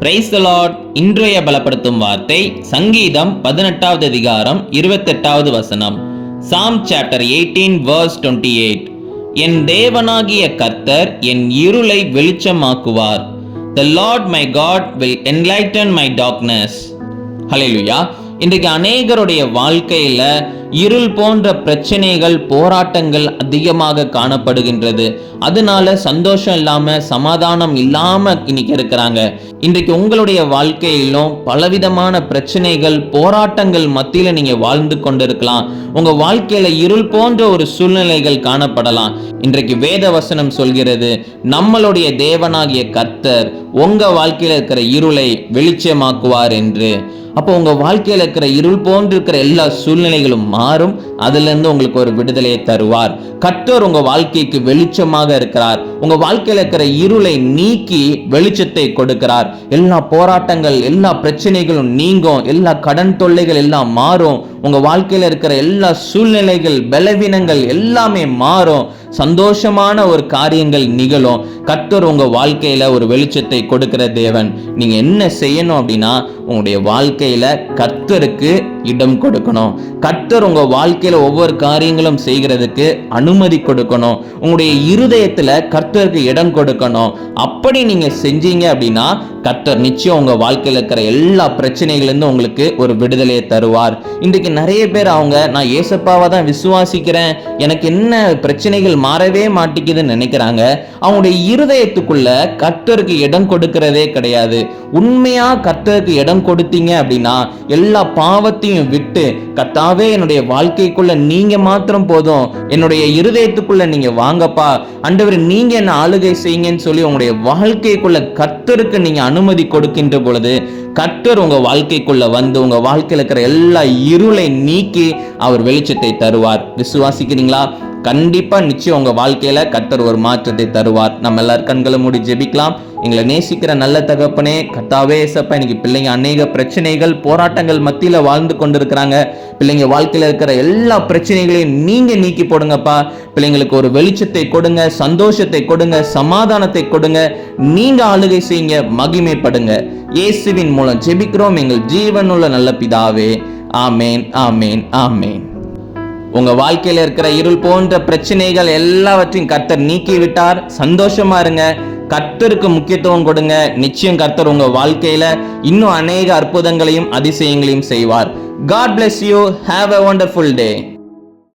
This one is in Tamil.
பிரைஸ் லார்ட் இன்றைய பலப்படுத்தும் வார்த்தை சங்கீதம் பதினெட்டாவது அதிகாரம் இருபத்தெட்டாவது வசனம். Psalm chapter eighteen verse twenty eight என் தேவனாகிய கர்த்தர் என் இருளை வெளிச்சமாக்குவார். The Lord my God will enlighten my darkness hallelujah இன்றைக்கு அநேகருடைய வாழ்க்கையில் இருள் போன்ற பிரச்சனைகள் போராட்டங்கள் அதிகமாக காணப்படுகின்றது. அதனால சந்தோஷம் இல்லாம சமாதானம் இல்லாம இன்னைக்கு இருக்கிறாங்க. இன்றைக்கு உங்களுடைய வாழ்க்கையிலும் பலவிதமான பிரச்சனைகள் போராட்டங்கள் மத்தியில நீங்க வாழ்ந்து கொண்டிருக்கலாம். உங்க வாழ்க்கையில இருள் போன்ற ஒரு சூழ்நிலைகள் காணப்படலாம். இன்றைக்கு வேத வசனம் சொல்கிறது நம்மளுடைய தேவனாகிய கர்த்தர் உங்க வாழ்க்கையில இருக்கிற இருளை வெளிச்சமாக்குவார் என்று. அப்போ உங்க வாழ்க்கையில இருக்கிற இருள் போன்று இருக்கிற எல்லா சூழ்நிலைகளும் மாறும். அதுலேருந்து உங்களுக்கு ஒரு விடுதலையை தருவார். கர்த்தர் உங்க வாழ்க்கைக்கு வெளிச்சமாக இருக்கிறார். உங்க வாழ்க்கையில் இருக்கிற இருளை நீக்கி வெளிச்சத்தை கொடுக்கிறார். எல்லா போராட்டங்கள் எல்லா பிரச்சனைகளும் நீங்கும். எல்லா கடன் தொல்லைகள் எல்லாம் மாறும். உங்க வாழ்க்கையில் இருக்கிற எல்லா சூழ்நிலைகள் பலவீனங்கள் எல்லாமே மாறும். சந்தோஷமான ஒரு காரியங்கள் நிகழும். கர்த்தர் உங்க வாழ்க்கையில ஒரு வெளிச்சத்தை கொடுக்கிற தேவன். நீங்க என்ன செய்யணும் அப்படின்னா உங்களுடைய வாழ்க்கையில கர்த்தருக்கு இடம் கொடுக்கணும். கர்த்தர் உங்க வாழ்க்கையில ஒவ்வொரு காரியங்களும் செய்கிறதுக்கு அனுமதி கொடுக்கணும். உங்களுடைய இருதயத்துல கர்த்தருக்கு இடம் கொடுக்கணும். அப்படி நீங்க செஞ்சீங்க அப்படின்னா கர்த்தர் நிச்சயம் உங்க வாழ்க்கையில இருக்கிற எல்லா பிரச்சனைகளிலிருந்து உங்களுக்கு ஒரு விடுதலையை தருவார். இன்றைக்கு நிறைய பேர் அவங்க நான் ஏசப்பாவை தான் விசுவாசிக்கிறேன். எனக்கு என்ன பிரச்சனைகள் மாறவே மாட்டேங்குதுன்னு நினைக்கிறாங்க. அவங்களுடைய இருதயத்துக்குள்ள கர்த்தருக்கு இடம் கொடுக்கிறதே கிடையாது. உண்மையா கர்த்தருக்கு இடம் கொடுத்தீங்க அப்படின்னா எல்லா பாவத்தையும் விட்டு கர்த்தாவே என்னுடைய வாழ்க்கைக்குள்ள நீங்க மாத்திரம் போதும். என்னுடைய இருதயத்துக்குள்ள நீங்க வாங்கப்பா. அண்டவர் நீங்க என்ன ஆளுகை செய்யுங்கன்னு சொல்லி உங்களுடைய வாழ்க்கைக்குள்ள கர்த்தருக்கு நீங்க அனுமதி கொடுக்கின்ற பொழுது கர்த்தர் உங்க வாழ்க்கைக்குள்ள வந்து உங்க வாழ்க்கையில் இருக்கிற எல்லா இருளை நீக்கி அவர் வெளிச்சத்தை தருவார். விசுவாசிக்கிறீங்களா? கண்டிப்பாக நிச்சயம் உங்கள் வாழ்க்கையில் கர்த்தர் ஒரு மாற்றத்தை தருவார். நம்ம எல்லார் கண்களும் மூடி ஜெபிக்கலாம். எங்களை நேசிக்கிற நல்ல தகப்பனே கர்த்தாவே ஏசப்பா இன்னைக்கு பிள்ளைங்க அநேக பிரச்சனைகள் போராட்டங்கள் மத்தியில் வாழ்ந்து கொண்டிருக்கிறாங்க. பிள்ளைங்க வாழ்க்கையில் இருக்கிற எல்லா பிரச்சனைகளையும் நீங்கள் நீக்கி போடுங்கப்பா. பிள்ளைங்களுக்கு ஒரு வெளிச்சத்தை கொடுங்க சந்தோஷத்தை கொடுங்க சமாதானத்தை கொடுங்க. நீங்கள் ஆளுகை செய்யுங்க மகிமைப்படுங்க. இயேசுவின் மூலம் ஜெபிக்கிறோம் எங்கள் ஜீவனுள்ள நல்ல பிதாவே. ஆமேன் ஆமேன் ஆமேன். உங்க வாழ்க்கையில இருக்கிற இருள் போன்ற பிரச்சனைகள் எல்லாவற்றையும் கர்த்தர் நீக்கி விட்டார் சந்தோஷமா இருங்க. கர்த்தருக்கு முக்கியத்துவம் கொடுங்க. நிச்சயம் கர்த்தர் உங்க வாழ்க்கையில இன்னும் அநேக அற்புதங்களையும் அதிசயங்களையும் செய்வார். God bless you have a wonderful day